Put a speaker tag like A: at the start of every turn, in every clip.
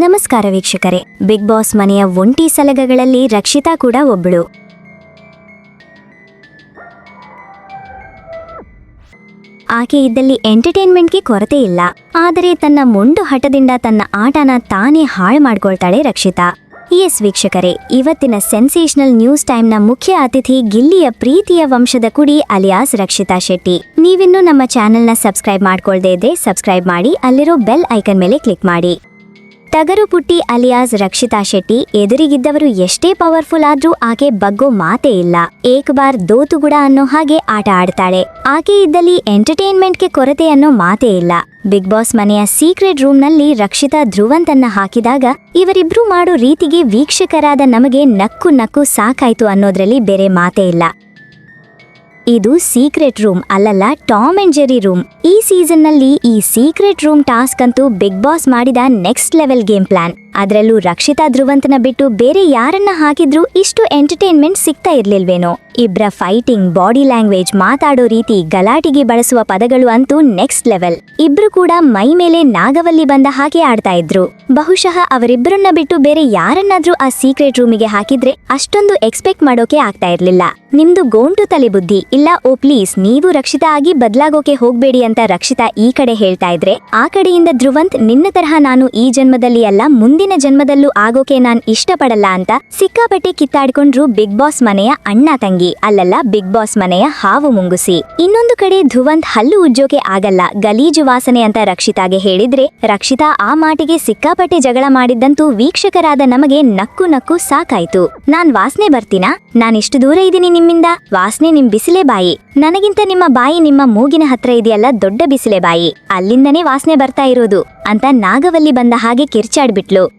A: ನಮಸ್ಕಾರ ವೀಕ್ಷಕರೇ. Big boss ಮನೆಯ ಒಂಟಿ ಸಲಗಗಳಲ್ಲಿ ರಕ್ಷಿತಾ ಕೂಡ ಒಬ್ಬಳು ಆಕೆ ಇದ್ದಲ್ಲಿ ಎಂಟರ್ಟೈನ್ಮೆಂಟ್ಗೆ ಕೊರತೆ ಇಲ್ಲ. ಆದರೆ ತನ್ನ ಮೊಂಡು ಹಠದಿಂದ ತನ್ನ ಆಟನ ತಾನೇ ಹಾಳು ಮಾಡ್ಕೊಳ್ತಾಳೆ ರಕ್ಷಿತಾ. ಎಸ್ ವೀಕ್ಷಕರೇ, ಇವತ್ತಿನ ಸೆನ್ಸೇಷನಲ್ ನ್ಯೂಸ್ ಟೈಮ್ನ ಮುಖ್ಯ ಅತಿಥಿ ಗಿಲ್ಲಿಯ ಪ್ರೀತಿಯ ವಂಶದ ಕುಡಿ ಅಲಿಯಾಸ್ ರಕ್ಷಿತಾ ಶೆಟ್ಟಿ. ನೀವಿನ್ನೂ ನಮ್ಮ ಚಾನೆಲ್ನ ಸಬ್ಸ್ಕ್ರೈಬ್ ಮಾಡ್ಕೊಳ್ದೇ ಇದ್ರೆ ಸಬ್ಸ್ಕ್ರೈಬ್ ಮಾಡಿ, ಅಲ್ಲಿರೋ ಬೆಲ್ ಐಕನ್ ಮೇಲೆ ಕ್ಲಿಕ್ ಮಾಡಿ. ಟಗರು ಪುಟ್ಟಿ ಅಲಿಯಾಸ್ ರಕ್ಷಿತಾ ಶೆಟ್ಟಿ ಎದುರಿಗಿದ್ದವರು ಎಷ್ಟೇ ಪವರ್ಫುಲ್ ಆದ್ರೂ ಆಕೆ ಬಗ್ಗೋ ಮಾತೇ ಇಲ್ಲ. ಏಕ್ ಬಾರ್ ದೋತುಗುಡ ಅನ್ನೋ ಹಾಗೆ ಆಟ ಆಡ್ತಾಳೆ. ಆಕೆ ಇದ್ದಲ್ಲಿ ಎಂಟರ್ಟೈನ್ಮೆಂಟ್ಗೆ ಕೊರತೆ ಅನ್ನೋ ಮಾತೇ ಇಲ್ಲ. ಬಿಗ್ ಬಾಸ್ ಮನೆಯ ಸೀಕ್ರೆಟ್ ರೂಮ್ನಲ್ಲಿ ರಕ್ಷಿತಾ ಧ್ರುವಂತನ್ನ ಹಾಕಿದಾಗ ಇವರಿಬ್ರು ಮಾಡೋ ರೀತಿಗೆ ವೀಕ್ಷಕರಾದ ನಮಗೆ ನಕ್ಕು ನಕ್ಕು ಸಾಕಾಯ್ತು ಅನ್ನೋದ್ರಲ್ಲಿ ಬೇರೆ ಮಾತೇ ಇಲ್ಲ. ಇದು ಸೀಕ್ರೆಟ್ ರೂಮ್ ಅಲ್ಲಲ್ಲ ಟಾಮ್ ಅಂಡ್ ಜೆರಿ ರೂಮ್. ಈ ಸೀಸನ್ನಲ್ಲಿ ಈ ಸೀಕ್ರೆಟ್ ರೂಮ್ ಟಾಸ್ಕ್ ಅಂತೂ ಬಿಗ್ ಬಾಸ್ ಮಾಡಿದ ನೆಕ್ಸ್ಟ್ ಲೆವೆಲ್ ಗೇಮ್ ಪ್ಲಾನ್. ಅದರಲ್ಲೂ ರಕ್ಷಿತಾ ಧ್ರುವಂತನ ಬಿಟ್ಟು ಬೇರೆ ಯಾರನ್ನ ಹಾಕಿದ್ರೂ ಇಷ್ಟು ಎಂಟರ್ಟೈನ್ಮೆಂಟ್ ಸಿಗ್ತಾ ಇರ್ಲಿಲ್ವೇನೋ? ಇಬ್ರ ಫೈಟಿಂಗ್ ಬಾಡಿ ಲ್ಯಾಂಗ್ವೇಜ್ ಮಾತಾಡೋ ರೀತಿ ಗಲಾಟಿಗೆ ಬಳಸುವ ಪದಗಳು ಅಂತೂ ನೆಕ್ಸ್ಟ್ ಲೆವೆಲ್ ಇಬ್ರು ಕೂಡ ಮೈ ಮೇಲೆ ನಾಗವಲ್ಲಿ ಬಂದ ಹಾಗೆ ಆಡ್ತಾ ಇದ್ರು. ಬಹುಶಃ ಅವರಿಬ್ಬರನ್ನ ಬಿಟ್ಟು ಬೇರೆ ಯಾರನ್ನಾದ್ರೂ ಆ ಸೀಕ್ರೆಟ್ ರೂಮಿಗೆ ಹಾಕಿದ್ರೆ ಅಷ್ಟೊಂದು ಎಕ್ಸ್ಪೆಕ್ಟ್ ಮಾಡೋಕೆ ಆಗ್ತಾ ಇರ್ಲಿಲ್ಲ. ನಿಮ್ದು ಗೋಂಟು ತಲೆ ಬುದ್ಧಿ. ಇಲ್ಲ, ಓ ಪ್ಲೀಸ್ ನೀವು ರಕ್ಷಿತಾ ಆಗಿ ಬದ್ಲಾಗೋಕೆ ಹೋಗ್ಬೇಡಿ ಅಂತ ರಕ್ಷಿತಾ ಈ ಕಡೆ ಹೇಳ್ತಾ ಇದ್ರೆ, ಆ ಕಡೆಯಿಂದ ಧ್ರುವಂತ್ ನಿನ್ನ ತರಹ ನಾನು ಈ ಜನ್ಮದಲ್ಲಿ ಅಲ್ಲ, ಮುಂದಿನ ಜನ್ಮದಲ್ಲೂ ಆಗೋಕೆ ನಾನ್ ಇಷ್ಟಪಡಲ್ಲ ಅಂತ ಸಿಕ್ಕಾಪಟ್ಟೆ ಕಿತ್ತಾಡ್ಕೊಂಡ್ರು ಬಿಗ್ ಬಾಸ್ ಮನೆಯ ಅಣ್ಣ ತಂಗಿ, ಅಲ್ಲಲ್ಲ ಬಿಗ್ ಬಾಸ್ ಮನೆಯ ಹಾವು ಮುಂಗುಸಿ. ಇನ್ನೊಂದು ಕಡೆ ಧುವಂತ್ ಹಲ್ಲು ಉಜ್ಜೋಕೆ ಆಗಲ್ಲ, ಗಲೀಜು ವಾಸನೆ ಅಂತ ರಕ್ಷಿತಾಗೆ ಹೇಳಿದ್ರೆ ರಕ್ಷಿತಾ ಆ ಮಾಟಿಗೆ ಸಿಕ್ಕಾಪಟ್ಟೆ ಜಗಳ ಮಾಡಿದ್ದಂತೂ ವೀಕ್ಷಕರಾದ ನಮಗೆ ನಕ್ಕು ನಕ್ಕು ಸಾಕಾಯ್ತು. ನಾನ್ ವಾಸನೆ ಬರ್ತೀನಾ? ನಾನಿಷ್ಟು ದೂರ ಇದ್ದೀನಿ ನಿಮ್ಮಿಂದ? ವಾಸನೆ ನಿಮ್ ಬಿಸಿಲೆ ಬಾಯಿ. ನನಗಿಂತ ನಿಮ್ಮ ಬಾಯಿ ನಿಮ್ಮ ಮೂಗಿನ ಹತ್ರ ಇದೆಯಲ್ಲ ದೊಡ್ಡ ಬಿಸಿಲೆ ಬಾಯಿ. ಅಲ್ಲಿಂದನೇ ವಾಸನೆ ಬರ್ತಾ ಇರೋದು ಅಂತ ನಾಗವಲ್ಲಿ ಬಂದ ಹಾಗೆ ಕಿರ್ಚಾಡ್ಬಿಟ್ಲು.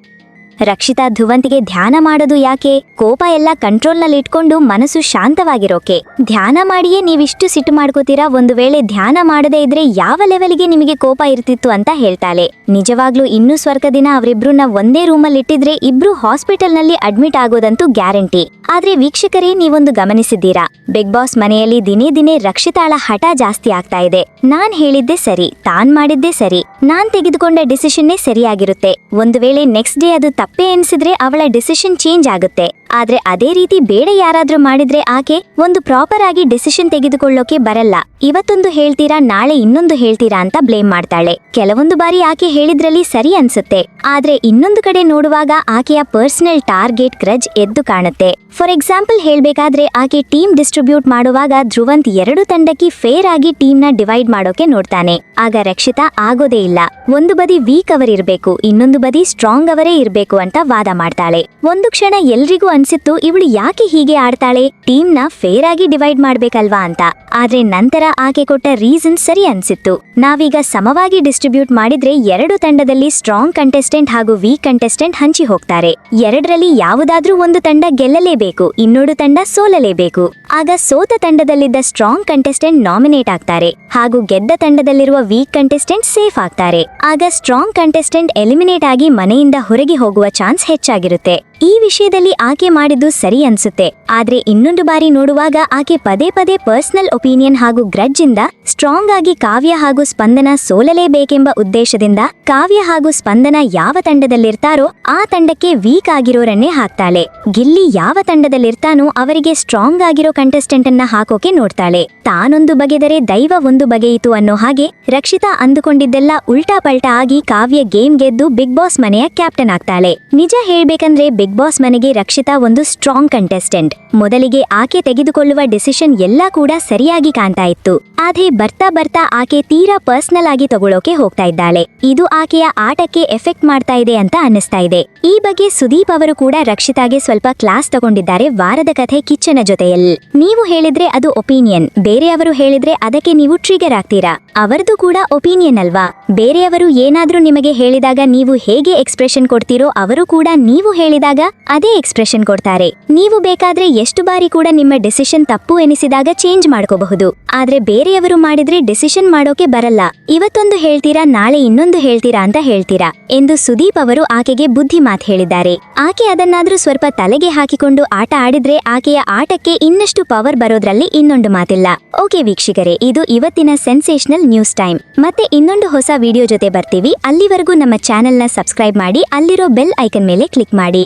A: ರಕ್ಷಿತಾ ಧುವಂತಿಗೆ ಧ್ಯಾನ ಮಾಡೋದು ಯಾಕೆ? ಕೋಪ ಎಲ್ಲ ಕಂಟ್ರೋಲ್ನಲ್ಲಿ ಇಟ್ಕೊಂಡು ಮನಸ್ಸು ಶಾಂತವಾಗಿರೋಕೆ. ಧ್ಯಾನ ಮಾಡಿಯೇ ನೀವಿಷ್ಟು ಸಿಟ್ಟು ಮಾಡ್ಕೋತೀರಾ? ಒಂದು ವೇಳೆ ಧ್ಯಾನ ಮಾಡದೇ ಇದ್ರೆ ಯಾವ ಲೆವೆಲ್ಗೆ ನಿಮಗೆ ಕೋಪ ಇರ್ತಿತ್ತು ಅಂತ ಹೇಳ್ತಾಳೆ. ನಿಜವಾಗ್ಲೂ ಇನ್ನೂ ಸ್ವರ್ಗ ದಿನ ಅವರಿಬ್ರನ್ನ ಒಂದೇ ರೂಮಲ್ಲಿ ಇಟ್ಟಿದ್ರೆ ಇಬ್ರು ಹಾಸ್ಪಿಟಲ್ನಲ್ಲಿ ಅಡ್ಮಿಟ್ ಆಗೋದಂತೂ ಗ್ಯಾರಂಟಿ. ಆದ್ರೆ ವೀಕ್ಷಕರೇ, ನೀವೊಂದು ಗಮನಿಸಿದ್ದೀರಾ? ಬಿಗ್ ಬಾಸ್ ಮನೆಯಲ್ಲಿ ದಿನೇ ದಿನೇ ರಕ್ಷಿತಾಳ ಹಠ ಜಾಸ್ತಿ ಆಗ್ತಾ ಇದೆ. ನಾನ್ ಹೇಳಿದ್ದೆ ಸರಿ, ತಾನ್ ಮಾಡಿದ್ದೆ ಸರಿ. ನಾನ್ ತೆಗೆದುಕೊಂಡ ಡಿಸಿಷನ್ನೇ ಸರಿಯಾಗಿರುತ್ತೆ. ಒಂದು ವೇಳೆ ನೆಕ್ಸ್ಟ್ ಡೇ ಅದು ತಪ್ಪೇ ಎನಿಸಿದ್ರೆ ಅವಳ ಡಿಸಿಷನ್ ಚೇಂಜ್ ಆಗುತ್ತೆ. ಆದ್ರೆ ಅದೇ ರೀತಿ ಬೇಡ ಯಾರಾದ್ರೂ ಮಾಡಿದ್ರೆ ಆಕೆ ಒಂದು ಪ್ರಾಪರ್ ಆಗಿ ಡಿಸಿಷನ್ ತೆಗೆದುಕೊಳ್ಳೋಕೆ ಬರಲ್ಲ. ಇವತ್ತೊಂದು ಹೇಳ್ತೀರಾ, ನಾಳೆ ಇನ್ನೊಂದು ಹೇಳ್ತೀರಾ ಅಂತ ಬ್ಲೇಮ್ ಮಾಡ್ತಾಳೆ. ಕೆಲವೊಂದು ಬಾರಿ ಆಕೆ ಹೇಳಿದ್ರಲ್ಲಿ ಸರಿ ಅನ್ಸುತ್ತೆ. ಆದ್ರೆ ಇನ್ನೊಂದು ಕಡೆ ನೋಡುವಾಗ ಆಕೆಯ ಪರ್ಸನಲ್ ಟಾರ್ಗೆಟ್ ಕ್ರಜ್ ಎದ್ದು ಕಾಣುತ್ತೆ. ಫಾರ್ ಎಕ್ಸಾಂಪಲ್ ಹೇಳ್ಬೇಕಾದ್ರೆ ಆಕೆ ಟೀಮ್ ಡಿಸ್ಟ್ರಿಬ್ಯೂಟ್ ಮಾಡುವಾಗ ಧ್ರುವಂತ್ ಎರಡು ತಂಡಕ್ಕೆ ಫೇರ್ ಆಗಿ ಟೀಮ್ನ ಡಿವೈಡ್ ಮಾಡೋಕೆ ನೋಡ್ತಾನೆ. ಆಗ ರಕ್ಷಿತಾ ಆಗೋದೇ ಇಲ್ಲ. ಒಂದು ಬದಿ ವೀಕ್ ಅವರಿರ್ಬೇಕು, ಇನ್ನೊಂದು ಬದಿ ಸ್ಟ್ರಾಂಗ್ ಅವರೇ ಇರಬೇಕು ಅಂತ ವಾದ ಮಾಡ್ತಾಳೆ. ಒಂದು ಕ್ಷಣ ಎಲ್ರಿಗೂ ಅನ್ಸಿತ್ತು, ಇವಳು ಯಾಕೆ ಹೀಗೆ ಆಡ್ತಾಳೆ? ಟೀಮ್ನ ಫೇರ್ ಆಗಿ ಡಿವೈಡ್ ಮಾಡ್ಬೇಕಲ್ವಾ ಅಂತ. ಆದ್ರೆ ನಂತರ ಆಕೆ ಕೊಟ್ಟ ರೀಸನ್ ಸರಿ ಅನ್ಸಿತ್ತು. ನಾವೀಗ ಸಮವಾಗಿ ಡಿಸ್ಟ್ರಿಬ್ಯೂಟ್ ಮಾಡಿದ್ರೆ ಎರಡು ತಂಡದಲ್ಲಿ ಸ್ಟ್ರಾಂಗ್ ಕಂಟೆಸ್ಟೆಂಟ್ ಹಾಗೂ ವೀಕ್ ಕಂಟೆಸ್ಟೆಂಟ್ ಹಂಚಿ ಹೋಗ್ತಾರೆ. ಎರಡರಲ್ಲಿ ಯಾವುದಾದ್ರೂ ಒಂದು ತಂಡ ಗೆಲ್ಲಲೇಬೇಕು, ಇನ್ನೊಂದು ತಂಡ ಸೋಲಲೇಬೇಕು. ಆಗ ಸೋತ ತಂಡದಲ್ಲಿದ್ದ ಸ್ಟ್ರಾಂಗ್ ಕಂಟೆಸ್ಟೆಂಟ್ ನಾಮಿನೇಟ್ ಆಗ್ತಾರೆ. ಹಾಗೂ ಗೆದ್ದ ತಂಡದಲ್ಲಿರುವ ವೀಕ್ ಕಂಟೆಸ್ಟೆಂಟ್ ಸೇಫ್ ಆಗ್ತಾರೆ. ಆಗ ಸ್ಟ್ರಾಂಗ್ ಕಂಟೆಸ್ಟೆಂಟ್ ಎಲಿಮಿನೇಟ್ ಆಗಿ ಮನೆಯಿಂದ ಹೊರಗೆ ಹೋಗುವ ಚಾನ್ಸ್ ಹೆಚ್ಚಾಗಿರುತ್ತೆ. ಈ ವಿಷಯದಲ್ಲಿ ಆಕೆ ಮಾಡಿದ್ದು ಸರಿ ಅನ್ಸುತ್ತೆ. ಆದ್ರೆ ಇನ್ನೊಂದು ಬಾರಿ ನೋಡುವಾಗ ಆಕೆ ಪದೇ ಪದೇ ಪರ್ಸನಲ್ ಒಪಿನಿಯನ್ ಹಾಗೂ ಗ್ರಜ್ಜಿಂದ ಇಂದ ಸ್ಟ್ರಾಂಗ್ ಆಗಿ ಕಾವ್ಯ ಹಾಗೂ ಸ್ಪಂದನ ಸೋಲಲೇಬೇಕೆಂಬ ಉದ್ದೇಶದಿಂದ ಕಾವ್ಯ ಹಾಗೂ ಸ್ಪಂದನ ಯಾವ ತಂಡದಲ್ಲಿರ್ತಾರೋ ಆ ತಂಡಕ್ಕೆ ವೀಕ್ ಆಗಿರೋರನ್ನೇ ಹಾಕ್ತಾಳೆ. ಗಿಲ್ಲಿ ಯಾವ ತಂಡದಲ್ಲಿರ್ತಾನೋ ಅವರಿಗೆ ಸ್ಟ್ರಾಂಗ್ ಆಗಿರೋ ಕಂಟೆಸ್ಟೆಂಟ್ ಅನ್ನ ಹಾಕೋಕೆ ನೋಡ್ತಾಳೆ. ತಾನೊಂದು ಬಗೆದರೆ ದೈವ ಒಂದು ಬಗೆಯಿತು ಅನ್ನೋ ಹಾಗೆ ರಕ್ಷಿತಾ ಅಂದುಕೊಂಡಿದ್ದೆಲ್ಲ ಉಲ್ಟಾ ಪಲ್ಟಾ ಆಗಿ ಕಾವ್ಯ ಗೇಮ್ ಗೆದ್ದು ಬಿಗ್ ಬಾಸ್ ಮನೆಯ ಕ್ಯಾಪ್ಟನ್ ಆಗ್ತಾಳೆ. ನಿಜ ಹೇಳ್ಬೇಕಂದ್ರೆ ಬಿಗ್ ಬಾಸ್ ಮನೆಗೆ ರಕ್ಷಿತಾ ಒಂದು ಸ್ಟ್ರಾಂಗ್ ಕಂಟೆಸ್ಟೆಂಟ್ ಮೊದಲಿಗೆ ಆಕೆ ತೆಗೆದುಕೊಳ್ಳುವ ಡಿಸಿಷನ್ ಎಲ್ಲಾ ಕೂಡ ಸರಿಯಾಗಿ ಕಾಣ್ತಾ ಇತ್ತು. ಆದ್ರೆ ಬರ್ತಾ ಬರ್ತಾ ಆಕೆ ತೀರಾ ಪರ್ಸನಲ್ ಆಗಿ ತಗೊಳ್ಳೋಕೆ ಹೋಗ್ತಾ ಇದ್ದಾಳೆ. ಇದು ಆಕೆಯ ಆಟಕ್ಕೆ ಎಫೆಕ್ಟ್ ಮಾಡ್ತಾ ಇದೆ ಅಂತ ಅನ್ನಿಸ್ತಾ ಇದೆ. ಈ ಬಗ್ಗೆ ಸುದೀಪ್ ಅವರು ಕೂಡ ರಕ್ಷಿತಾಗೆ ಸ್ವಲ್ಪ ಕ್ಲಾಸ್ ತಗೊಂಡಿದ್ದಾರೆ ವಾರದ ಕಥೆ ಕಿಚ್ಚನ ಜೊತೆಯಲ್ಲಿ. ನೀವು ಹೇಳಿದ್ರೆ ಅದು ಒಪಿನಿಯನ್. ಬೇರೆಯವರು ಹೇಳಿದ್ರೆ ಅದಕ್ಕೆ ನೀವು ಟ್ರಿಗರ್ ಆಗ್ತೀರಾ? ಅವರದು ಕೂಡ ಒಪಿನಿಯನ್ ಅಲ್ವಾ? ಬೇರೆಯವರು ಏನಾದ್ರೂ ನಿಮಗೆ ಹೇಳಿದಾಗ ನೀವು ಹೇಗೆ ಎಕ್ಸ್ಪ್ರೆಷನ್ ಕೊಡ್ತೀರೋ ಅವರು ಕೂಡ ನೀವು ಹೇಳಿದಾಗ ಅದೇ ಎಕ್ಸ್ಪ್ರೆಷನ್ ಕೊಡ್ತಾರೆ. ನೀವು ಬೇಕಾದ್ರೆ ಎಷ್ಟು ಬಾರಿ ಕೂಡ ನಿಮ್ಮ ಡಿಸಿಷನ್ ತಪ್ಪು ಎನಿಸಿದಾಗ ಚೇಂಜ್ ಮಾಡ್ಕೋಬಹುದು. ಆದ್ರೆ ಬೇರೆಯವರು ಮಾಡಿದ್ರೆ ಡಿಸಿಷನ್ ಮಾಡೋಕೆ ಬರಲ್ಲ. ಇವತ್ತೊಂದು ಹೇಳ್ತೀರಾ, ನಾಳೆ ಇನ್ನೊಂದು ಹೇಳ್ತೀರಾ ಅಂತ ಹೇಳ್ತೀರಾ? ಎಂದು ಸುದೀಪ್ ಅವರು ಆಕೆಗೆ ಬುದ್ಧಿ ಮಾತು ಹೇಳಿದ್ದಾರೆ. ಆಕೆ ಅದನ್ನಾದ್ರೂ ಸ್ವಲ್ಪ ತಲೆಗೆ ಹಾಕಿಕೊಂಡು ಆಟ ಆಡಿದ್ರೆ ಆಕೆಯ ಆಟಕ್ಕೆ ಇನ್ನಷ್ಟು ಪವರ್ ಬರೋದ್ರಲ್ಲಿ ಇನ್ನೊಂದು ಮಾತಿಲ್ಲ. ಓಕೆ ವೀಕ್ಷಕರೇ, ಇದು ಇವತ್ತಿನ ಸೆನ್ಸೇಷನಲ್ ನ್ಯೂಸ್ ಟೈಮ್ ಮತ್ತೆ ಇನ್ನೊಂದು ಹೊಸ ವಿಡಿಯೋ ಜೊತೆ ಬರ್ತೀವಿ. ಅಲ್ಲಿವರೆಗೂ ನಮ್ಮ ಚಾನೆಲ್ನ ಸಬ್ಸ್ಕ್ರೈಬ್ ಮಾಡಿ, ಅಲ್ಲಿರೋ ಬೆಲ್ ಐಕನ್ ಮೇಲೆ ಕ್ಲಿಕ್ ಮಾಡಿ.